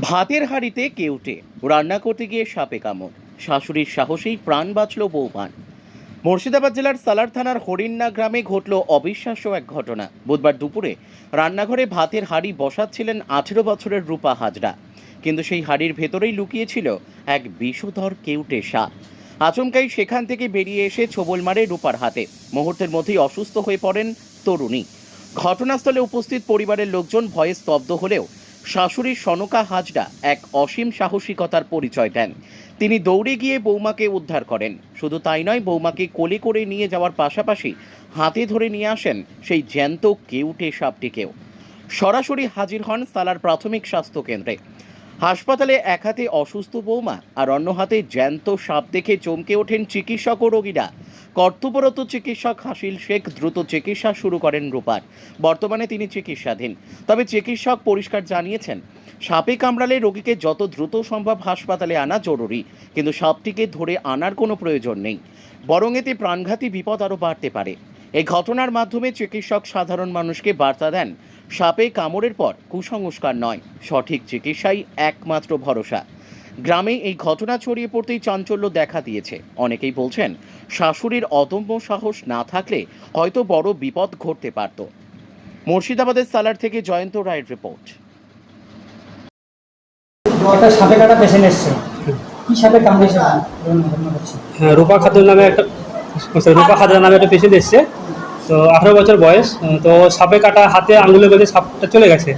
ভাতের হাঁড়িতে কেউটে রান্না করতে গিয়ে সাপে কামড়। শাশুড়ির সাহসেই প্রাণ বাঁচল বৌপান মুর্শিদাবাদ জেলার সালার থানার হরিণনা গ্রামে ঘটল অবিশ্বাস্য এক ঘটনা। বুধবার দুপুরে রান্নাঘরে ভাতের হাঁড়ি বসাচ্ছিলেন আঠেরো বছরের রূপা হাজরা। কিন্তু সেই হাঁড়ির ভেতরেই লুকিয়েছিল এক বিষধর কেউটে সাপ। আচমকাই সেখান থেকে বেরিয়ে এসে ছোবল মারে রূপার হাতে। মুহূর্তের মধ্যেই অসুস্থ হয়ে পড়েন তরুণী। ঘটনাস্থলে উপস্থিত পরিবারের লোকজন ভয়ে স্তব্ধ হলেও শাশুড়ি সনকা হাজরা এক অসীম সাহসিকতার পরিচয় দেন। তিনি দৌড়ে গিয়ে বৌমাকে উদ্ধার করেন। শুধু তাই নয়, বৌমাকে কোলে করে নিয়ে যাওয়ার পাশাপাশি হাতে ধরে নিয়ে আসেন সেই জ্যান্ত কেউটে সাপটিকেও। সরাসরি হাজির হন সালার প্রাথমিক স্বাস্থ্য কেন্দ্রে। হাসপাতালে এক হাতে অসুস্থ বৌমা আর অন্য হাতে জ্যান্ত সাপ দেখে চমকে ওঠেন চিকিৎসক ও রোগীরা। কর্তব্যরত চিকিৎসক হাসিল শেখ দ্রুত চিকিৎসা শুরু করেন রূপার। বর্তমানে তিনি চিকিৎসাধীন। তবে চিকিৎসক পরিষ্কার জানিয়েছেন, সাপে কামড়ালে রোগীকে যত দ্রুত সম্ভব হাসপাতালে আনা জরুরি, কিন্তু সাপটিকে ধরে আনার কোনো প্রয়োজন নেই। বরং এতে প্রাণঘাতী বিপদ আরও বাড়তে পারে। এই ঘটনার মাধ্যমে চিকিৎসক সাধারণ মানুষকে বার্তা দেন সাপে কামড়ের পর কুসংস্কার নয় সঠিক চিকিৎসাই একমাত্র ভরসা। গ্রামে এই ঘটনা ছড়িয়ে পড়তেই চাঞ্চল্য দেখা দিয়েছে। অনেকেই বলছেন শাশুড়ির অদম্য সাহস না থাকলে হয়তো বড় বিপদ ঘটতে পারত। মুর্শিদাবাদের সালার থেকে জয়ন্ত রায়ের রিপোর্ট। সাপে কাটা পেশেন্ট এসছে। কি সাপে কামড়েছে? হ্যাঁ রূপা খাতুন নামে একটা sorry, রূপা খাজরা নামে একটা পেশেন্ট এসছে। তো আঠারো বছর বয়স তো সাপে কাটা হাতে আঙুলে বেঁধে সাপটা চলে গেছে।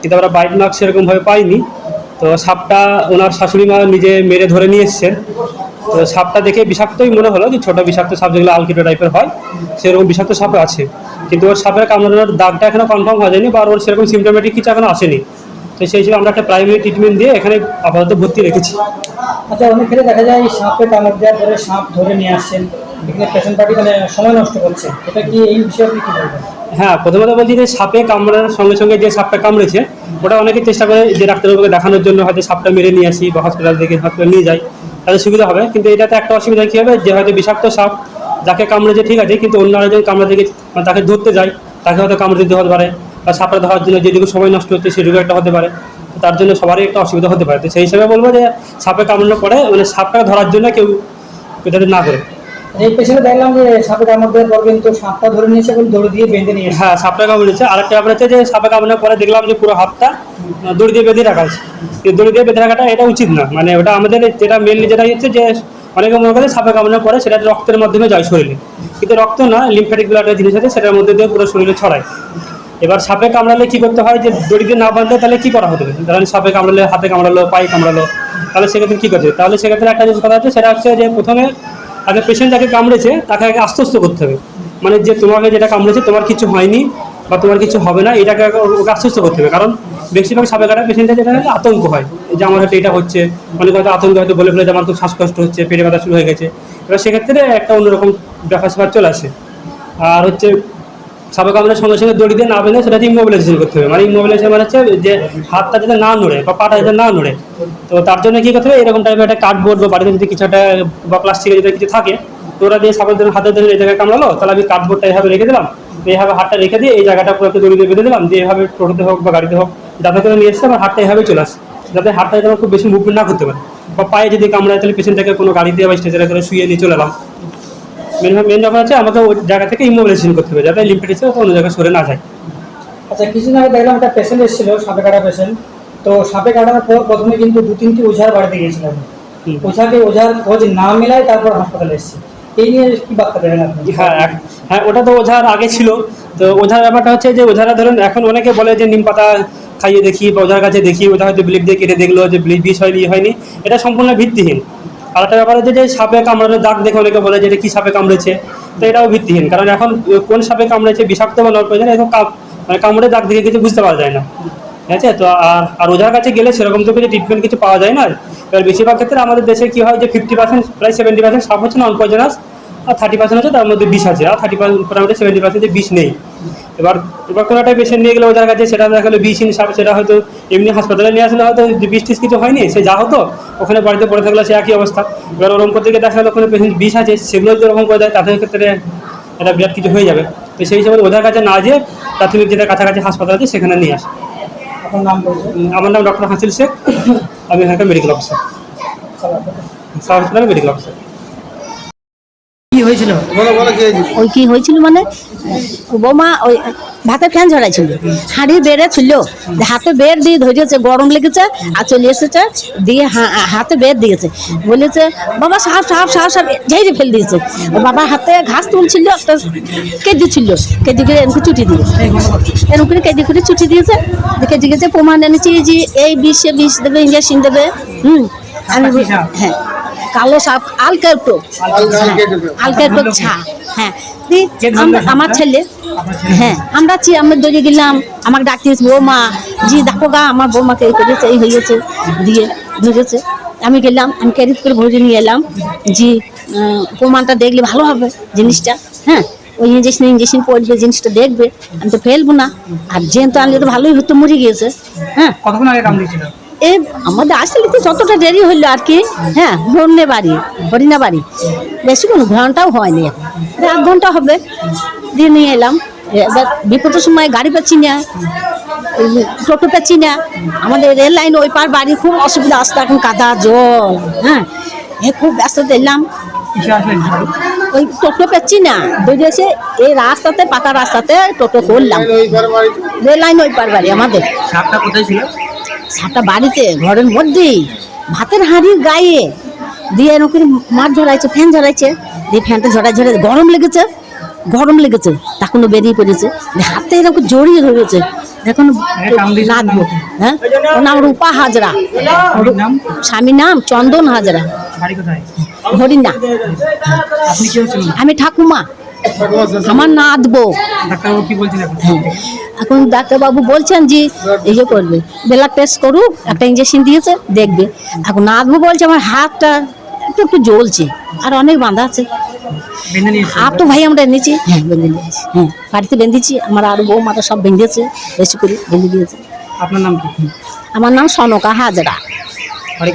কিন্তু আমরা বাইট মার্ক সেরকমভাবে পাইনি। তো সাপটা ওনার শাশুড়ি মা নিজে মেরে ধরে নিয়ে এসছেন তো সাপটা দেখে বিষাক্তই মনে হলো যে ছোটো বিষাক্ত সাপ যেগুলো আলকিটো টাইপের হয় সেরকম বিষাক্ত সাপও আছে। কিন্তু ওর সাপের কামড়ানোর দাগটা এখনও কনফার্ম হওয়া যায়নি বা ওর সেরকম সিমটোমেটিক কিছু এখনও আসেনি। তো সেই হিসেবে আমরা একটা প্রাইমারি ট্রিটমেন্ট দিয়ে এখানে আপাতত ভর্তি রেখেছি। আচ্ছা অনেক ক্ষেত্রে দেখা যায় সাপে কামড় দেওয়ার পরে সাপ ধরে নিয়ে আসছেন মানে এটা হ্যাঁ প্রথমত বলছি যে সাপে কামড়ানোর সঙ্গে সঙ্গে যে সাপটা কামড়েছে, ওটা অনেকে চেষ্টা করে যে ডাক্তারবাবুকে দেখানোর জন্য হয়তো সাপটা মেরে নিয়ে আসি বা হসপিটাল থেকে হসপিটাল নিয়ে যাই, তাহলে সুবিধা হবে। কিন্তু এটাতে একটা অসুবিধা কী হবে? যে হয়তো বিষাক্ত সাপ যাকে কামড়েছে ঠিক আছে, কিন্তু অন্য আরেকজন কামড়ে থেকে মানে তাকে ধরতে যায়, তাকে হয়তো কামড়ে দিতে হতে পারে বা সাপটা ধরার জন্য যেটুকু সময় নষ্ট হচ্ছে সেটুকু একটা হতে পারে। তার জন্য সবারই একটা অসুবিধা হতে পারে। তো সেই হিসাবে বলব যে সাপে কামড়ানোর পরে মানে সাপটা ধরার জন্য কেউ এটাতে না করে এই পেশেন্টে দেখলাম যে সাপে কামড় দেওয়ার পর কিন্তু সাপটা ধরে নিয়েছে এবং দড়ি দিয়ে বেঁধে নিয়ে হ্যাঁ সাপটা কামড়েছে আরেকটা ব্যাপার হচ্ছে যে সাপে কামড়ানোর পরে দেখলাম যে পুরো হাতটা দড়ি দিয়ে বেঁধে রাখা আছে দড়ি দিয়ে বেঁধে রাখাটা এটা উচিত না। মানে ওটা আমাদের যেটা মেনলি যেটা হচ্ছে যে অনেকে মনে করে সাপে কামড়ানোর পরে সেটা রক্তের মাধ্যমে যায় শরীরে। কিন্তু রক্ত না লিমফ্যাটিক ব্লাড জিনিস আছে, সেটার মধ্যে দিয়ে পুরো শরীরে ছড়ায়। এবার সাপে কামড়ালে কি করতে হয়? যে দড়ি দিয়ে না বাঁধলে তাহলে কি করা হতে ধরেন সাপে কামড়ালে, হাতে কামড়ালো, পায়ে কামড়ালো, তাহলে সেক্ষেত্রে কী করতে? তাহলে সেক্ষেত্রে একটা জিনিস কথা হচ্ছে, সেটা হচ্ছে যে প্রথমে আগে পেশেন্ট যাকে কামড়েছে, তাকে আগে আশ্বস্ত করতে হবে। মানে যে তোমাকে যেটা কামড়েছে, তোমার কিছু হয়নি বা তোমার কিছু হবে না, এটাকে ওকে আশ্বস্ত করতে হবে। কারণ বেশিরভাগ সাপে কাটা পেশেন্টের যেটা আতঙ্ক হয়। যে আমার হয়তো এটা হচ্ছে, অনেক হয়তো আতঙ্ক হয়তো বলে ফেলে যে আমার তো শ্বাসকষ্ট হচ্ছে, পেটে ব্যথা শুরু হয়ে গেছে। এবার সেক্ষেত্রে একটা অন্যরকম ব্যাপার স্যাপার চলে আসে। আর হচ্ছে সাপে কামড়ের সঙ্গে সঙ্গে দড়ি দিয়ে না বেঁধে সেটা ইমোবিলাইজেশন করতে হবে। মানে ইমোবিলাইজেশন মানে হচ্ছে যে হাতটা যাতে না নড়ে বা পাটা যাতে না নড়ে। তো তার জন্য কি করতে হবে? এরকম টাইপের একটা কার্ডবোর্ড বা বাড়িতে যদি কিছু একটা বা প্লাস্টিকের যদি কিছু থাকে, তো ওরা দিয়ে সাপের জন্য হাতে ধরে এই জায়গায় কামড়ালো, তাহলে আমি কার্ডবোর্ডটা এইভাবে রেখে দিলাম। এইভাবে হাতটা রেখে দিয়ে এই জায়গাটা পুরো দড়ি দিয়ে বেঁধে দিলাম, দিয়ে এভাবে টোটোতে হোক বা গাড়িতে হোক, যাতে করে নিয়ে এসছে আমার হাতটা এইভাবে চলে আসে। যাতে হাতটা যেন খুব বেশি মুভমেন্ট না করতে পারে। বা পায়ে যদি কামড়ায় তাহলে পেশেন্টটাকে কোনো গাড়ি গাড়িতে বা স্টেজে করে শুয়ে নিয়ে চলে এলাম। মেন মেন ব্যাপার হচ্ছে আমাকে ওই জায়গা থেকে ইমোবিলাইজেশন করতে হবে যাতে লিম্পেটিসে অন্য জায়গায় সরে না যায়। আচ্ছা কিছুদিন আগে দেখলাম একটা পেশেন্ট এসেছিল সাপে কাটা পেশেন্ট তো সাপে কাটার পর প্রথমে কিন্তু দু তিনটি ওঝার বাড়িতে গিয়েছিলাম ওঝাকে ওঝার খোঁজ না মেলায় তারপর হাসপাতালে এসেছে। এই নিয়ে কি বার্তা দেবেন আপনি? হ্যাঁ হ্যাঁ ওটা তো ওঝার আগে ছিল। তো ওঝার ব্যাপারটা হচ্ছে যে ওঝারা ধরুন এখন অনেকে বলে যে নিম পাতা খাইয়ে দেখি বা ওঝার কাছে দেখি ওঝা হয়তো ব্লিড দিয়ে কেটে দেখল যে ব্লিড বিষ হয়নি ইয়ে হয়নি। এটা সম্পূর্ণ ভিত্তিহীন। আর একটা ব্যাপার হচ্ছে যে সাপে কামড়ানোর দাগ দেখে অনেকে বলে যে এটা কী সাপে কামড়েছে। তো এটাও ভিত্তিহীন। কারণ এখন কোন সাপে কামড়েছে, বিষাক্ত বা প্রয়োজন এরকম কাম- মানে কামড়ে দাগ দেখে কিছু বুঝতে পারা যায় না। ঠিক আছে? তো আর আর ওঝার কাছে গেলে সেরকম তো কিছু ট্রিটমেন্ট কিছু পাওয়া যায় না। এবার বেশিরভাগ ক্ষেত্রে আমাদের দেশে কি হয় যে ফিফটি পার্সেন্ট প্রায় সেভেন্টি পার্সেন্ট সাপ হচ্ছে নন পয়জনাস আর থার্টি পার্সেন্ট হচ্ছে তার মধ্যে বিষ আছে। আর থার্টি পার্সেন্ট সেভেন্টি পার্সেন্ট যে বিষ নেই। এবার এবার কোনো একটা পেশেন্ট নিয়ে গেলে ওদের কাছে সেটা দেখা গেলো বিষহীন সাপ সেটা হয়তো এমনি হাসপাতালে নিয়ে আসলে হয়তো বিষ টিস কিছু হয়নি সে যা হতো ওখানে বাড়িতে পড়ে থাকলে সে একই অবস্থা। এবার ওরকম করতে গিয়ে দেখা গেলো কোনো পেশেন্ট বিষ আছে সেগুলো যদি ওরকম করে দেয় তাদের ক্ষেত্রে এটা বিরাট কিছু হয়ে যাবে। তো সেই হিসাবে ওদের কাছে না যেয়ে প্রাথমিক যেটা কাছাকাছি হাসপাতাল আছে সেখানে নিয়ে আসে। আমার নাম ডক্টর হাসিল শেখ আমি এখানকার মেডিকেল অফিসার মেডিকেল অফিসার হয়েছিল? ওই কি হয়েছিল মানে? বৌমা ওই ভাতে ফ্যান ঝরাইছিল। হাঁড়ি বেড়ে ছিল হাতে বের দিয়ে ধরেছে গরম লেগেছে আর চলে এসেছে দিয়ে হা- হাতে বের দিয়েছে। বলেছে বাবা সাপ সাপ সাপ সাপ ঝেড়ে ফেল দিয়েছে। বাবা হাতে ঘাস তুলছিল একটা কেজি ছিল। কেজি করে এরকম চুটি দিয়েছে। এরকম করে কেজি করে চুটি দিয়েছে। দিয়ে কেজি গেছে প্রমাণ এনেছি যে এই বিষ বিষ দেবে ইঞ্জেকশন দেবে। হুম। আমি? হ্যাঁ। কালো সাপ আলকাউটো আলকাউটো ছা হ্যাঁ। আমরা-? আমার ছেলে হ্যাঁ আমরা চি আমরা দৌড়ে গেলাম। আমাকে ডাকতেছে বৌমা, জি, দেখো গা, আমার বৌমাকে এই করেছে, এই হয়েছে, দিয়ে ধরেছে। আমি গেলাম, আমি ক্যারিজ করে ভরে নিয়ে এলাম। জি প্রমাণটা দেখলে ভালো হবে জিনিসটা হ্যাঁ। ওই ইঞ্জেকশন ইঞ্জেকশন পড়বে, জিনিসটা দেখবে, আমি তো ফেলব না। আর যেহেতু আনলে তো ভালোই হতো, মরে গিয়েছে হ্যাঁ। কতক্ষণ আগে কামড়িয়েছিল এ, আমাদের আসলে যতটা দেরি হইল আর কি হ্যাঁ হরিণে বাড়ি, হরিণা বাড়ি। বেশি কোনো ঘন্টাও হয়নি। এখন ঘণ্টা হবে, দিয়ে নিয়ে এলাম। এবার বিপদের সময় গাড়ি পাচ্ছি না টোটো পাচ্ছি না আমাদের রেল লাইন ওই পার বাড়ি খুব অসুবিধা আসতো এখন কাদা, জল হ্যাঁ। এ, খুব ব্যস্ত দিলাম ওই টোটো পাচ্ছি না বুঝেছে এই রাস্তাতে, পাকা রাস্তাতে টোটো করলাম। রেল লাইন ওই পার বাড়ি আমাদের। সাপটা কোথায় ছিল? সাপটা বাড়িতে ঘরের মধ্যেই ভাতের হাঁড়ির গায়ে দিয়ে এরকম মাছ ঝরাইছে ফ্যান ঝরাইছে দিয়ে ফ্যানটা ঝরাই ঝরাই গরম লেগেছে গরম লেগেছে তখন বেরিয়ে পড়েছে হাতে এরকম জড়িয়ে ধরেছে এখন হ্যাঁ, নাচবো হ্যাঁ? ওর নাম রূপা হাজরা স্বামীর নাম চন্দন হাজরা। হরিণা। আমি ঠাকুমা আমার বলছেন হ্যাঁ। এখন ডাক্তারবাবু বলছেন যে এই যে করবে ব্লাড টেস্ট করুক একটা ইঞ্জেকশন দিয়েছে দেখবে। এখন নাচবো বলছে আমার হাতটা একটু একটু জ্বলছে আর অনেক বাঁধা আছে। আর তো ভাই আমরা এনেছি। হ্যাঁ বেঁধে নিয়েছি। হ্যাঁ বাড়িতে বেঁধেছি আমার আর বউ মাতা সব বেঁধেছে বেশি করে বেঁধে দিয়েছে। আপনার নাম কি? আমার নাম সনকা হাজরা। বাড়ি